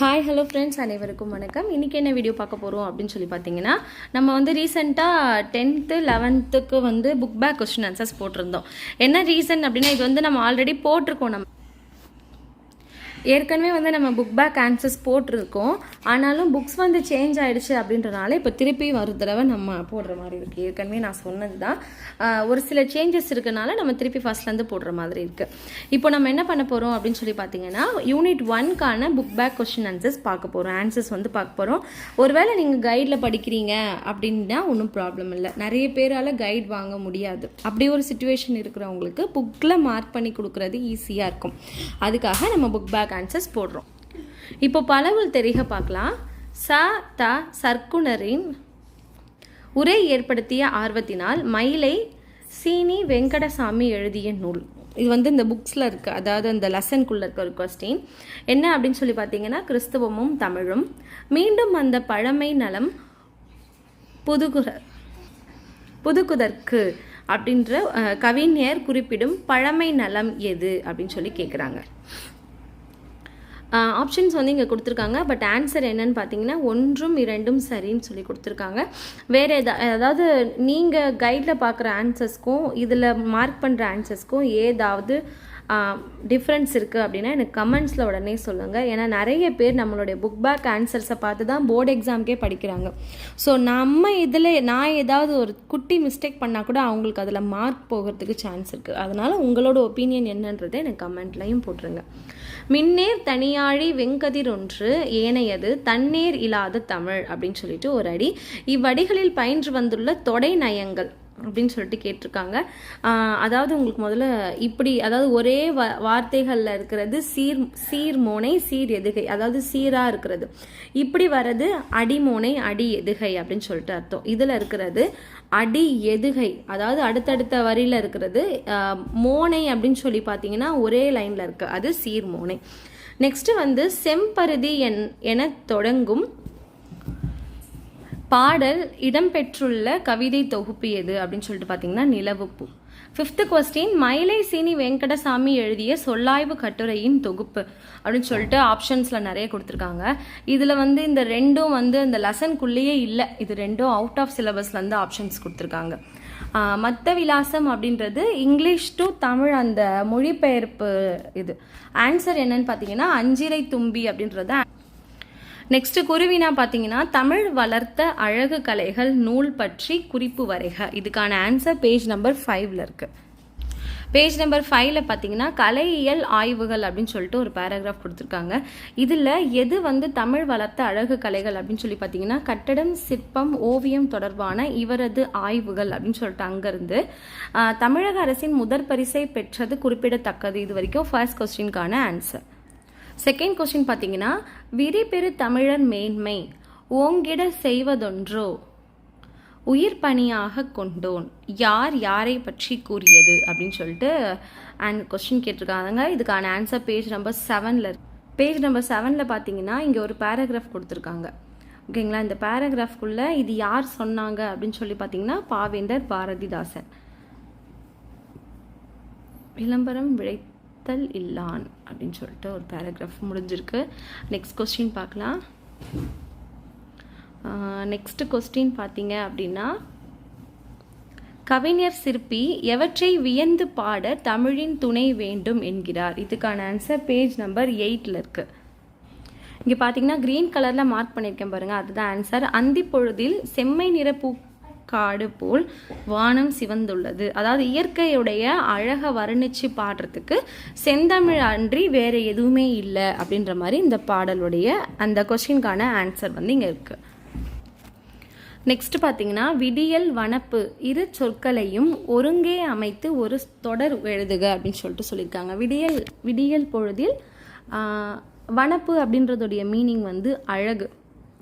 Hi hello friends அனைவருக்கும் வணக்கம். இன்றைக்கி என்ன வீடியோ பார்க்க போகிறோம் அப்படின்னு சொல்லி பார்த்தீங்கன்னா நம்ம வந்து ரீசெண்டாக டென்த்து லெவன்த்துக்கு வந்து புக் பேக் கொஸ்டின் ஆன்சர்ஸ் போட்டிருந்தோம். என்ன ரீசன் அப்படின்னா இது வந்து நம்ம ஆல்ரெடி போட்டிருக்கோம் நம்ம. ஏற்கனவே வந்து நம்ம புக் பேக் ஆன்சர்ஸ் போட்டிருக்கோம். ஆனாலும் புக்ஸ் வந்து சேஞ்ச் ஆகிடுச்சு அப்படின்றனால இப்போ திருப்பி ஒரு தடவை நம்ம போடுற மாதிரி இருக்குது ஏற்கனவே நான் சொன்னது தான் ஒரு சில சேஞ்சஸ் இருக்கனால நம்ம திருப்பி ஃபர்ஸ்ட்லேருந்து போடுற மாதிரி இருக்குது இப்போ நம்ம என்ன பண்ண போகிறோம் அப்படின்னு சொல்லி பார்த்தீங்கன்னா யூனிட் ஒன்க்கான புக் பேக் கொஸ்டின் ஆன்சர்ஸ் பார்க்க போகிறோம் ஆன்சர்ஸ் வந்து பார்க்க போகிறோம் ஒருவேளை நீங்கள் கைடில் படிக்கிறீங்க அப்படின்னா ஒன்றும் ப்ராப்ளம் இல்லை. நிறைய பேரால் கைட் வாங்க முடியாது. அப்படி ஒரு சுச்சுவேஷன் இருக்கிறவங்களுக்கு புக்கில் மார்க் பண்ணி கொடுக்குறது ஈஸியாக இருக்கும். அதுக்காக நம்ம புக் பேக் ஆன்சர்ஸ் போடுறோம். இப்போ பலவுள் தெரிக பார்க்கலாம். ச த சர்க்குணரின் உரை ஏற்படுத்திய ஆர்வத்தினால் மயிலை சீனி வெங்கடசாமி எழுதிய நூல். இது வந்து இந்த புக்ஸில் இருக்க. அதாவது அந்த லெசனுக்குள்ளே இருக்க ஒரு கொஸ்டின் என்ன அப்படின்னு சொல்லி பார்த்தீங்கன்னா கிறிஸ்தவமும் தமிழும். மீண்டும் அந்த பழமை நலம் புதுகுற புதுகுதற்கு அப்படின்ற கவிஞர் குறிப்பிடும் பழமை நலம் எது அப்படின்னு சொல்லி கேட்குறாங்க ஆப்ஷன்ஸ் வந்து இங்கே கொடுத்துருக்காங்க. பட் ஆன்சர் என்னன்னு பார்த்தீங்கன்னா ஒன்றும் இரண்டும் சரின்னு சொல்லி கொடுத்துருக்காங்க. வேறு எதா அதாவது நீங்கள் கைடில் பார்க்குற ஆன்சர்ஸ்க்கும் இதில் மார்க் பண்ணுற ஆன்சர்ஸ்க்கும் ஏதாவது டிஃப்ரென்ஸ் இருக்குது அப்படின்னா எனக்கு கமெண்ட்ஸில் உடனே சொல்லுங்கள் ஏன்னா நிறைய பேர் நம்மளுடைய புக் பேக் ஆன்சர்ஸை பார்த்து தான் போர்டு எக்ஸாம்க்கே படிக்கிறாங்க. ஸோ நம்ம இதில் நான் ஏதாவது ஒரு குட்டி மிஸ்டேக் பண்ணால் கூட அவங்களுக்கு அதில் மார்க் போகிறதுக்கு சான்ஸ் இருக்குது அதனால் உங்களோட ஒப்பீனியன் என்னன்றதை எனக்கு கமெண்ட்லையும் போட்டுருங்க. மின்னேர் தனியாழி வெங்கதிர் ஒன்று ஏனையது தன்னேர் இல்லாத தமிழ் அப்படின்னு சொல்லிட்டு ஒரு அடி. இவ்வடிகளில் பயின்று வந்துள்ள தொடை நயங்கள். அப்படின்னு சொல்லிட்டு கேட்டிருக்காங்க. அதாவது உங்களுக்கு முதல்ல இப்படி அதாவது ஒரே வ வார்த்தைகளில் இருக்கிறது சீர் சீர்மோனை சீர் எதுகை அதாவது சீராக இருக்கிறது. இப்படி வர்றது அடிமோனை அடி எதுகை அப்படின்னு சொல்லிட்டு அர்த்தம். இதில் இருக்கிறது அடி எதுகை அதாவது அடுத்தடுத்த வரியில் இருக்கிறது மோனை அப்படின்னு சொல்லி பார்த்தீங்கன்னா ஒரே லைனில் இருக்கு. அது சீர்மோனை. நெக்ஸ்ட்டு நெக்ஸ்ட் வந்து செம்பருதி என் என தொடங்கும் பாடல் இடம்பெற்றுள்ள கவிதை தொகுப்பு எது அப்படின்னு சொல்லிட்டு பார்த்தீங்கன்னா நிலவுப்பு. ஃபிஃப்த்து கொஸ்டின் மயிலை சீனி வெங்கடசாமி எழுதிய சொல்லாய்வு கட்டுரையின் தொகுப்பு அப்படின்னு சொல்லிட்டு ஆப்ஷன்ஸில் நிறைய கொடுத்துருக்காங்க. இதில் வந்து இந்த ரெண்டும் வந்து இந்த லெசனுக்குள்ளேயே இல்லை. இது ரெண்டும் அவுட் ஆஃப் சிலபஸ்லேருந்து ஆப்ஷன்ஸ் கொடுத்துருக்காங்க. மத்த விலாசம் அப்படின்றது இங்கிலீஷ் டு தமிழ் அந்த மொழிபெயர்ப்பு இது. ஆன்சர் என்னன்னு பார்த்தீங்கன்னா அஞ்சிரை தும்பி அப்படின்றது நெக்ஸ்ட் குருவினா பார்த்தீங்கன்னா தமிழ் வளர்த்த அழகு கலைகள் நூல் பற்றி குறிப்பு வரைக. இதுக்கான ஆன்சர் பேஜ் நம்பர் ஃபைவ்ல இருக்கு. பேஜ் நம்பர் ஃபைவ்ல பார்த்தீங்கன்னா கலையியல் ஆய்வுகள் அப்படின்னு சொல்லிட்டு ஒரு பேராகிராஃப் கொடுத்துருக்காங்க. இதில் எது வந்து தமிழ் வளர்த்த அழகு கலைகள் அப்படின்னு சொல்லி பார்த்தீங்கன்னா கட்டடம் சிற்பம் ஓவியம் தொடர்பான இவரது ஆய்வுகள் அப்படின்னு சொல்லிட்டு அங்கேருந்து தமிழக அரசின் முதற் பரிசை பெற்றது குறிப்பிடத்தக்கது. இது வரைக்கும் ஃபர்ஸ்ட் கொஸ்டின்கான ஆன்சர் செகண்ட் கொஸ்டின் பார்த்தீங்கன்னா விரிபெரு தமிழர் மேன்மை ஓங்கிட செய்வதொன்றோ? உயிர் பணியாக கொண்டோன் யார் யாரை பற்றி கூறியது? அப்படின்னு சொல்லிட்டு அண்ட் கொஸ்டின் கேட்டிருக்காங்க. இதுக்கான ஆன்சர் பேஜ் நம்பர் செவனில் பேஜ் நம்பர் செவனில் பார்த்தீங்கன்னா இங்கே ஒரு பேராகிராஃப் கொடுத்துருக்காங்க. ஓகேங்களா? இந்த பேராகிராஃப்குள்ளே இது யார் சொன்னாங்க? அப்படின்னு சொல்லி பார்த்தீங்கன்னா பாவேந்தர் பாரதிதாசன். விளம்பரம் விளைத்தல் இல்லான் அப்படின்னு சொல்லிட்டு ஒரு பேராகிராஃப் முடிஞ்சிருக்கு. நெக்ஸ்ட் கொஸ்டின் பார்க்கலாம். நெக்ஸ்ட் கொஸ்டின் பார்த்தீங்க அப்படின்னா கவிஞர் சிற்பி எவற்றை வியந்து பாட தமிழின் துணை வேண்டும் என்கிறார். இதுக்கான ஆன்சர் பேஜ் நம்பர் எயிட்டில் இருக்கு. இங்கே பார்த்தீங்கன்னா க்ரீன் கலரில் மார்க் பண்ணியிருக்கேன் பாருங்க. அதுதான் ஆன்சர் அந்தி பொழுதில் செம்மை நிற பூ காடு போல் வானம் சிவந்துள்ளது. அதாவது இயற்கையுடைய அழக வர்ணிச்சு பாடுறதுக்கு செந்தமிழ் அன்றி வேற எதுவுமே இல்லை அப்படின்ற மாதிரி இந்த பாடலுடைய அந்த கொஸ்டின்கான ஆன்சர் வந்து இங்கே இருக்குது நெக்ஸ்ட் பார்த்தீங்கன்னா விடியல் வனப்பு இரு சொற்களையும் ஒருங்கே அமைத்து ஒரு தொடர் எழுதுக அப்படின்னு சொல்லிட்டு சொல்லியிருக்காங்க. விடியல் விடியல் பொழுதில் வனப்பு அப்படின்றதுடைய மீனிங் வந்து அழகு.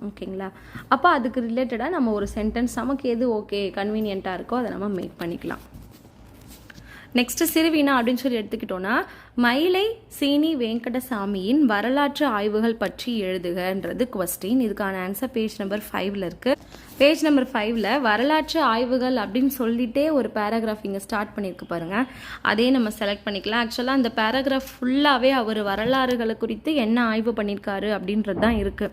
ஓகேங்களா? அப்போ அதுக்கு ரிலேட்டடாக நம்ம ஒரு சென்டென்ஸ் நமக்கு எது ஓகே கன்வீனியண்ட்டாக இருக்கோ அதை நம்ம மேக் பண்ணிக்கலாம். நெக்ஸ்ட் சிறுவினா அப்படின்னு சொல்லி எடுத்துக்கிட்டோன்னா மயிலை சீனி வெங்கடசாமியின் வரலாற்று ஆய்வுகள் பற்றி எழுதுகன்றது கொஸ்டின் இதுக்கான ஆன்சர் பேஜ் நம்பர் ஃபைவ்ல இருக்கு. பேஜ் நம்பர் ஃபைவ்ல வரலாற்று ஆய்வுகள் அப்படின்னு சொல்லிட்டே ஒரு பேராகிராஃப் இங்கே ஸ்டார்ட் பண்ணியிருக்கு பாருங்க. அதே நம்ம செலக்ட் பண்ணிக்கலாம். ஆக்சுவலாக அந்த பேராகிராஃப் ஃபுல்லாகவே அவர் வரலாறுகளை குறித்து என்ன ஆய்வு பண்ணியிருக்காரு அப்படின்றது தான் இருக்கு.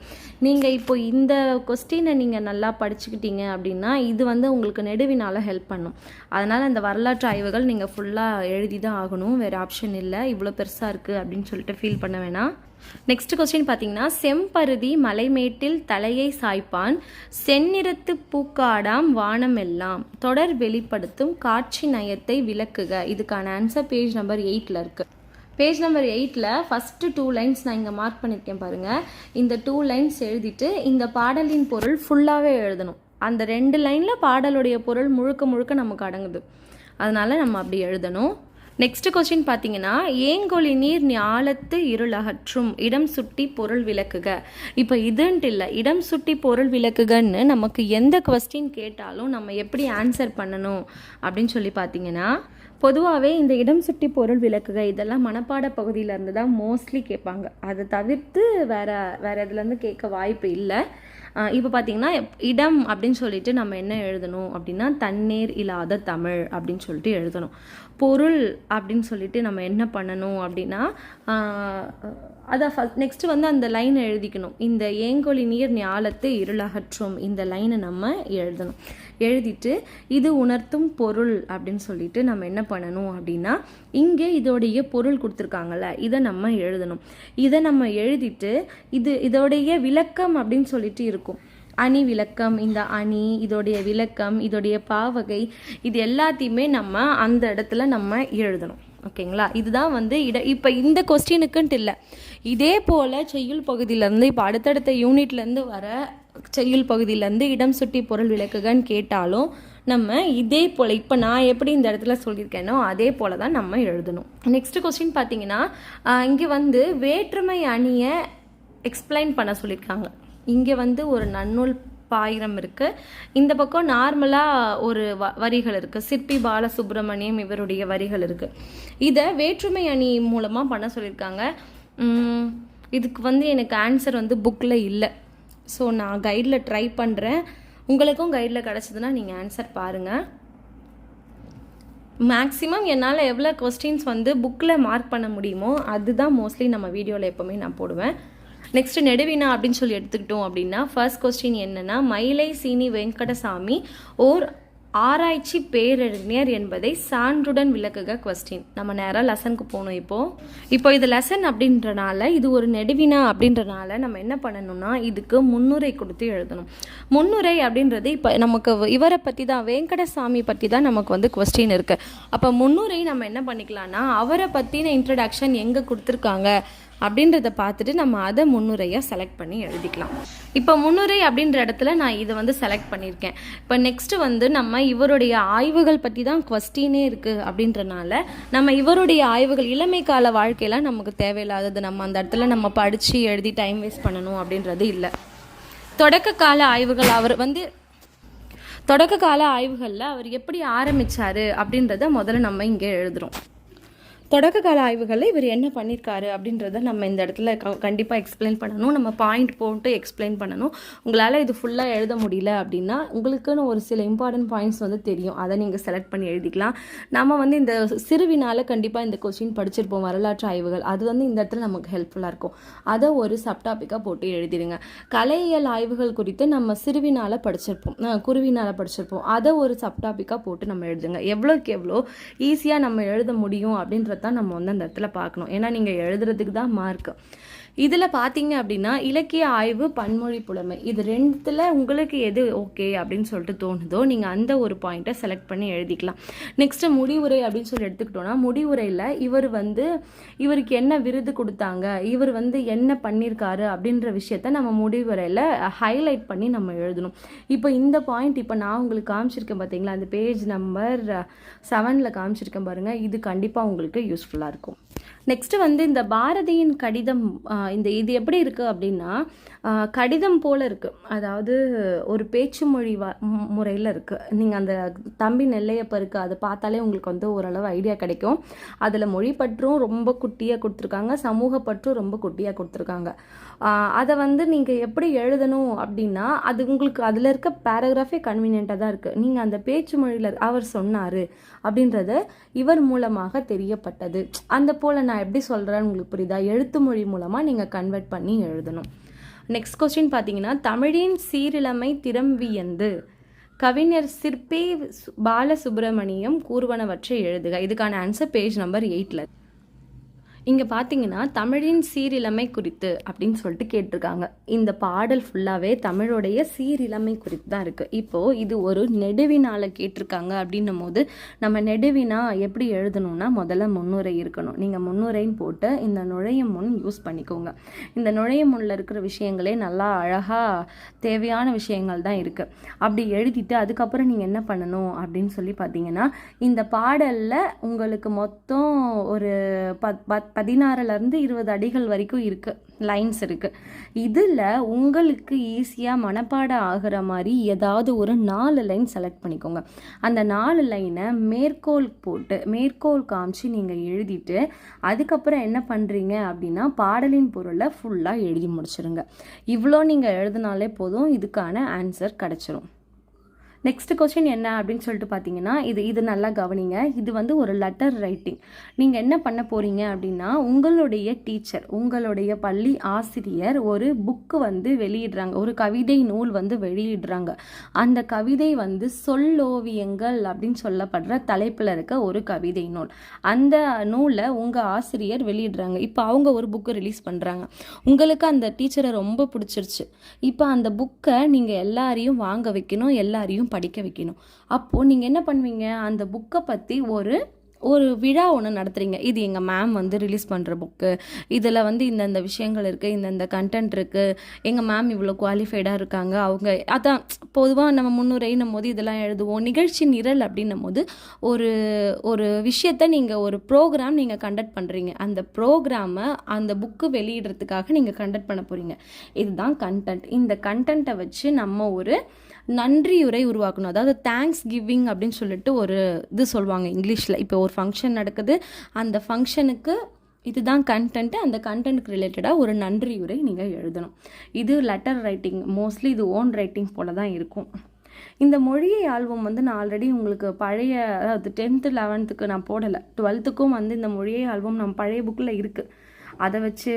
நீங்கள் இப்போ இந்த கொஸ்டினை நீங்கள் நல்லா படிச்சுக்கிட்டீங்க அப்படின்னா இது வந்து உங்களுக்கு நெடுவினால் ஹெல்ப் பண்ணும். அதனால் அந்த வரலாற்று ஆய்வுகள் நீங்கள் ஃபுல்லாக எழுதி தான் ஆகணும். வேறு ஆப்ஷன் இல்லை. இவ்வளோ பெருசாக இருக்குது அப்படின்னு சொல்லிட்டு ஃபீல் பண்ண வேணாம். நெக்ஸ்ட் கொஸ்டின் பார்த்தீங்கன்னா செம்பருதி மலைமேட்டில் தலையை சாய்ப்பான் செந்நிறத்து பூக்காடாம் வானம் எல்லாம். தொடர் வெளிப்படுத்தும் காட்சி நயத்தை விளக்குக. இதுக்கான ஆன்சர் பேஜ் நம்பர் எயிட்டில் இருக்குது பேஜ் நம்பர் எயிட்டில் ஃபஸ்ட்டு டூ லைன்ஸ் நான் இங்கே மார்க் பண்ணியிருக்கேன் பாருங்கள் இந்த டூ லைன்ஸ் எழுதிட்டு இந்த பாடலின் பொருள் ஃபுல்லாகவே எழுதணும். அந்த ரெண்டு லைனில் பாடலுடைய பொருள் முழுக்க முழுக்க நமக்கு அடங்குது. அதனால் நம்ம அப்படி எழுதணும். நெக்ஸ்ட் கொஸ்டின் பார்த்தீங்கன்னா ஏங்கொழி நீர் ஞாலத்து இருளகற்றும் இடம் சுட்டி பொருள் விளக்குக. இப்போ இதுன்ட்டு இல்லை இடம் சுட்டி பொருள் விளக்குகன்னு நமக்கு எந்த கொஸ்டின் கேட்டாலும் நம்ம எப்படி ஆன்சர் பண்ணணும் அப்படின்னு சொல்லி பார்த்தீங்கன்னா பொதுவாகவே இந்த இடம் சுட்டி பொருள் விளக்குக இதெல்லாம் மனப்பாட பகுதியிலேருந்து தான் மோஸ்ட்லி கேட்பாங்க. அதை தவிர்த்து வேறு வேறு இதுலேருந்து கேட்க வாய்ப்பு இல்லை. இப்போ பார்த்தீங்கன்னா இடம் அப்படின்னு சொல்லிட்டு நம்ம என்ன எழுதணும் அப்படின்னா தண்ணீர் இல்லாத தமிழ் அப்படின்னு சொல்லிட்டு எழுதணும். பொருள் அப்படின்னு சொல்லிட்டு நம்ம என்ன பண்ணணும் அப்படின்னா அதை ஃபஸ்ட் நெக்ஸ்ட்டு வந்து அந்த லைனை எழுதிக்கணும். இந்த ஏங்கொழி நீர் ஞாலத்தை இருளகற்றும் இந்த லைனை நம்ம எழுதணும். எழுதிட்டு இது உணர்த்தும் பொருள் அப்படின்னு சொல்லிட்டு நம்ம என்ன பண்ணணும் அப்படின்னா இங்கே இதோடைய பொருள் கொடுத்துருக்காங்கல்ல இதை நம்ம எழுதணும். இதை நம்ம எழுதிட்டு இது இதோடைய விளக்கம் அப்படின்னு சொல்லிட்டு இருக்கும். அணி விளக்கம் இந்த அணி இதோடைய விளக்கம் இதோடைய பாவகை இது எல்லாத்தையுமே நம்ம அந்த இடத்துல நம்ம எழுதணும். ஓகேங்களா? இதுதான் வந்து இட இப்போ இந்த கொஸ்டினுக்குன்ட்டு இல்லை. இதே போல் செய்யுள் பகுதியிலேருந்து இப்போ அடுத்தடுத்த யூனிட்லேருந்து வர செய்யுள் பகுதியிலேருந்து இடம் சுட்டி பொருள் விளக்குகன்னு கேட்டாலும் நம்ம இதே போல் இப்போ நான் எப்படி இந்த இடத்துல சொல்லியிருக்கேனோ அதே போல் தான் நம்ம எழுதணும். நெக்ஸ்ட் கொஸ்டின் பார்த்தீங்கன்னா இங்கே வந்து வேற்றுமை அணியை எக்ஸ்பிளைன் பண்ண சொல்லியிருக்காங்க. இங்கே வந்து ஒரு நன்னூல் பாயிரம் இருக்குது இந்த பக்கம் நார்மலாக ஒரு வ வரிகள் இருக்குது சிற்பி பாலசுப்ரமணியம் இவருடைய வரிகள் இருக்குது இதை வேற்றுமை அணி மூலமாக பண்ண சொல்லியிருக்காங்க. இதுக்கு வந்து எனக்கு ஆன்சர் வந்து புக்கில் இல்லை. ஸோ நான் கைடில் ட்ரை பண்ணுறேன் உங்களுக்கும் கைடில் கிடச்சதுன்னா நீங்கள் ஆன்சர் பாருங்கள் மேக்ஸிமம் என்னால் எவ்வளோ கொஸ்டின்ஸ் வந்து புக்கில் மார்க் பண்ண முடியுமோ அதுதான் மோஸ்ட்லி நம்ம வீடியோவில் எப்போவுமே நான் போடுவேன். நெக்ஸ்ட் நெடுவினா அப்படின்னு சொல்லி எடுத்துக்கிட்டோம் அப்படின்னா ஃபர்ஸ்ட் கொஸ்டின் என்னென்னா மயிலை சீனி வெங்கடசாமி ஓர் ஆராய்ச்சி பேரறிஞர் என்பதை சான்றுடன் விளக்குக கொஸ்டின் நம்ம நேராக லெசனுக்கு போகணும் இப்போ. இப்போ இது லெசன் அப்படின்றனால இது ஒரு நெடுவினா அப்படின்றனால நம்ம என்ன பண்ணணும்னா இதுக்கு முன்னுரை கொடுத்து எழுதணும். முன்னுரை அப்படின்றது இப்போ நமக்கு இவரை பற்றி தான் வெங்கடசாமி பற்றி தான் நமக்கு வந்து கொஸ்டின் இருக்குது அப்போ முன்னுரை நம்ம என்ன பண்ணிக்கலாம்னா அவரை பற்றின இன்ட்ரடக்ஷன் எங்கே கொடுத்துருக்காங்க? அப்படின்றத பார்த்துட்டு நம்ம அதை முன்னுரையாக செலக்ட் பண்ணி எழுதிக்கலாம். இப்போ முன்னுரை அப்படின்ற இடத்துல நான் இதை வந்து செலக்ட் பண்ணியிருக்கேன். இப்போ நெக்ஸ்ட் வந்து நம்ம இவருடைய ஆய்வுகள் பற்றி தான் கொஸ்டினே இருக்குது அப்படின்றனால நம்ம இவருடைய ஆய்வுகள் இளமை கால வாழ்க்கையெல்லாம் நமக்கு தேவையில்லாதது. நம்ம அந்த இடத்துல நம்ம படித்து எழுதி டைம் வேஸ்ட் பண்ணணும் அப்படின்றது இல்லை. தொடக்க கால ஆய்வுகள் அவர் வந்து தொடக்க கால ஆய்வுகளில் அவர் எப்படி ஆரம்பித்தார் அப்படின்றத முதல்ல நம்ம இங்கே எழுதுகிறோம் தொடக்க கால ஆய்வுகளில் இவர் என்ன பண்ணியிருக்காரு அப்படின்றத நம்ம இந்த இடத்துல க கண்டிப்பாக எக்ஸ்பிளைன் பண்ணணும். நம்ம பாயிண்ட் போட்டு எக்ஸ்பிளைன் பண்ணணும். உங்களால் இது ஃபுல்லாக எழுத முடியல அப்படின்னா உங்களுக்குன்னு ஒரு சில இம்பார்ட்டன்ட் பாயிண்ட்ஸ் வந்து தெரியும். அதை நீங்கள் செலக்ட் பண்ணி எழுதிக்கலாம். நம்ம வந்து இந்த சிறுவினால் கண்டிப்பாக இந்த கொஸ்டின் படிச்சிருப்போம். வரலாற்று ஆய்வுகள். அது வந்து இந்த இடத்துல நமக்கு ஹெல்ப்ஃபுல்லாக இருக்கும். அதை ஒரு சப்டாப்பிக்காக போட்டு எழுதிடுங்க. கலையியல் ஆய்வுகள் குறித்து நம்ம சிறுவினால் படிச்சிருப்போம். குருவினால் படிச்சிருப்போம். அதை ஒரு சப்டாப்பிக்காக போட்டு நம்ம எழுதுங்க. எவ்வளோக்கு எவ்வளோ ஈஸியாக நம்ம எழுத முடியும் அப்படின்றது தான் நம்ம வந்து அந்த இடத்துல பார்க்கணும். ஏன்னா நீங்கள் எழுதுறதுக்கு தான் மார்க் இதில் பார்த்தீங்க அப்படின்னா இலக்கிய ஆய்வு பன்மொழி புலமை. இது ரெண்டுத்தில் உங்களுக்கு எது ஓகே அப்படின்னு சொல்லிட்டு தோணுதோ நீங்கள் அந்த ஒரு பாயிண்ட்டை செலக்ட் பண்ணி எழுதிக்கலாம். நெக்ஸ்ட்டு முடிவுரை அப்படின்னு சொல்லி எடுத்துக்கிட்டோம்னா முடிவுரையில் இவர் வந்து இவருக்கு என்ன விருது கொடுத்தாங்க இவர் வந்து என்ன பண்ணியிருக்காரு அப்படின்ற விஷயத்த நம்ம முடிவுரையில் ஹைலைட் பண்ணி நம்ம எழுதணும். இப்போ இந்த பாயிண்ட் இப்போ நான் உங்களுக்கு காமிச்சிருக்கேன் பார்த்தீங்களா அந்த பேஜ் நம்பர் செவனில் காமிச்சிருக்கேன் பாருங்கள் இது கண்டிப்பாக உங்களுக்கு யூஸ்ஃபுல்லாக இருக்கும். நெக்ஸ்ட் வந்து இந்த பாரதியின் கடிதம் இந்த இது எப்படி இருக்குது அப்படின்னா கடிதம் போல இருக்குது அதாவது ஒரு பேச்சு மொழி வ முறையில் இருக்குது நீங்கள் அந்த தம்பி நெல்லையப்பருக்கு அதை பார்த்தாலே உங்களுக்கு வந்து ஓரளவு ஐடியா கிடைக்கும். அதில் மொழிப்பற்றும் ரொம்ப குட்டியாக கொடுத்துருக்காங்க சமூக பற்றும் ரொம்ப குட்டியாக கொடுத்துருக்காங்க. அதை வந்து நீங்கள் எப்படி எழுதணும் அப்படின்னா அது உங்களுக்கு அதில் இருக்க பேராகிராஃபே கன்வீனியண்ட்டாக தான் இருக்குது நீங்கள் அந்த பேச்சு மொழியில் அவர் சொன்னார் அப்படின்றத இவர் மூலமாக தெரியப்பட்டது. அந்த போல் நான் எப்படி சொல்கிறேன்னு உங்களுக்கு புரியுதா? எழுத்து மொழி மூலமாக நீங்கள் கன்வெர்ட் பண்ணி எழுதணும். நெக்ஸ்ட் கொஸ்டின் பார்த்தீங்கன்னா தமிழின் சீரிழமை திறம்பியந்து கவிஞர் சிற்பி பாலசுப்ரமணியம் கூறுவனவற்றை எழுதுக. இதுக்கான ஆன்சர் பேஜ் நம்பர் எயிட்டில் இங்கே பார்த்தீங்கன்னா தமிழின் சீரிழமை குறித்து அப்படின்னு சொல்லிட்டு கேட்டிருக்காங்க. இந்த பாடல் ஃபுல்லாகவே தமிழுடைய சீரிழமை குறித்து தான் இருக்குது இப்போது இது ஒரு நெடுவினால் கேட்டிருக்காங்க அப்படின்னும் போது நம்ம நெடுவினா எப்படி எழுதணும்னா முதல்ல முன்னுரை இருக்கணும். நீங்கள் முன்னுரைன்னு போட்டு இந்த நுழைய முன் யூஸ் பண்ணிக்கோங்க. இந்த நுழைய முன்னில் இருக்கிற விஷயங்களே நல்லா அழகாக தேவையான விஷயங்கள் தான் இருக்குது அப்படி எழுதிட்டு அதுக்கப்புறம் நீங்கள் என்ன பண்ணணும் அப்படின்னு சொல்லி பார்த்தீங்கன்னா இந்த பாடலில் உங்களுக்கு மொத்தம் ஒரு பத் பத் பதினாறுலேருந்து இருபது அடிகள் வரைக்கும் இருக்குது லைன்ஸ் இருக்குது இதில் உங்களுக்கு ஈஸியாக மனப்பாடம் ஆகிற மாதிரி ஏதாவது ஒரு நாலு லைன் செலக்ட் பண்ணிக்கோங்க. அந்த நாலு லைனை மேற்கோள் போட்டு மேற்கோள் காமிச்சு நீங்கள் எழுதிட்டு அதுக்கப்புறம் என்ன பண்ணுறீங்க அப்படின்னா பாடலின் பொருளை ஃபுல்லாக எழுதி முடிச்சிருங்க. இவ்வளோ நீங்கள் எழுதினாலே போதும் இதுக்கான ஆன்சர் கிடச்சிரும். நெக்ஸ்ட் கொஸ்டின் என்ன அப்படின்னு சொல்லிட்டு பார்த்தீங்கன்னா இது இது நல்லா கவனிங்க. இது வந்து ஒரு லெட்டர் ரைட்டிங் நீங்கள் என்ன பண்ண போகிறீங்க அப்படின்னா உங்களுடைய டீச்சர் உங்களுடைய பள்ளி ஆசிரியர் ஒரு புக்கு வந்து வெளியிடுறாங்க. ஒரு கவிதை நூல் வந்து வெளியிடுறாங்க. அந்த கவிதை வந்து சொல்லோவியங்கள் அப்படின்னு சொல்லப்படுற தலைப்பில் இருக்க ஒரு கவிதை நூல். அந்த நூலை உங்கள் ஆசிரியர் வெளியிடுறாங்க. இப்போ அவங்க ஒரு புக்கு ரிலீஸ் பண்ணுறாங்க உங்களுக்கு அந்த டீச்சரை ரொம்ப பிடிச்சிருச்சு. இப்போ அந்த புக்கை நீங்கள் எல்லாரையும் வாங்க வைக்கணும் எல்லாரையும் படிக்க வைக்கணும். அப்போது நீங்கள் என்ன பண்ணுவீங்க? அந்த புக்கை பற்றி ஒரு ஒரு விழா ஒன்று நடத்துறீங்க. இது எங்கள் மேம் வந்து ரிலீஸ் பண்ணுற புக்கு இதில் வந்து இந்தந்த விஷயங்கள் இருக்குது இந்தந்த கண்டென்ட் இருக்குது எங்கள் மேம் இவ்வளோ குவாலிஃபைடாக இருக்காங்க. அவங்க அதான் பொதுவாக நம்ம முன்னுரைன்னும் போது இதெல்லாம் எழுதுவோம். நிகழ்ச்சி நிரல் அப்படின்னும் போது ஒரு ஒரு விஷயத்தை நீங்கள் ஒரு ப்ரோக்ராம் நீங்கள் கண்டக்ட் பண்ணுறீங்க அந்த ப்ரோக்ராமை அந்த புக்கு வெளியிடுறதுக்காக நீங்கள் கண்டக்ட் பண்ண போகிறீங்க இதுதான் கண்டென்ட் இந்த கண்டென்ட்டை வச்சு நம்ம ஒரு நன்றியுரை உருவாக்கணும். அதாவது தேங்க்ஸ் கிவிங் அப்படின்னு சொல்லிட்டு ஒரு இது சொல்லுவாங்க இங்கிலீஷில். இப்போ ஒரு ஃபங்க்ஷன் நடக்குது. அந்த ஃபங்க்ஷனுக்கு இதுதான் கண்டென்ட்டு அந்த கண்டென்ட்க்கு ரிலேட்டடாக ஒரு நன்றியுரை நீங்கள் எழுதணும். இது லெட்டர் ரைட்டிங் மோஸ்ட்லி இது ஓன் ரைட்டிங் போல தான் இருக்கும். இந்த மொழியை ஆல்பம் வந்து நான் ஆல்ரெடி உங்களுக்கு பழைய அதாவது டென்த்து லெவன்த்துக்கு நான் போடலை. டுவெல்த்துக்கும் வந்து இந்த மொழியை ஆல்பம் நம்ம பழைய புக்கில் இருக்குது அதை வச்சு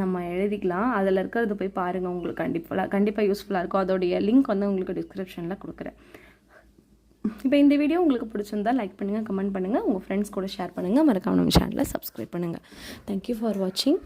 நம்ம எழுதிக்கலாம். அதில் இருக்கிறது போய் பாருங்கள் உங்களுக்கு கண்டிப்பாக கண்டிப்பாக யூஸ்ஃபுல்லாக இருக்கும். அதோடைய லிங்க் வந்து உங்களுக்கு டிஸ்கிரிப்ஷனில் கொடுக்குறேன். இப்போ இந்த வீடியோ உங்களுக்கு பிடிச்சிருந்தா லைக் பண்ணுங்கள் கமெண்ட் பண்ணுங்கள் உங்கள் ஃப்ரெண்ட்ஸ் கூட ஷேர் பண்ணுங்கள் மறக்காம நம்ம சேனலை சப்ஸ்கிரைப் பண்ணுங்கள் தேங்க்யூ ஃபார் வாட்சிங்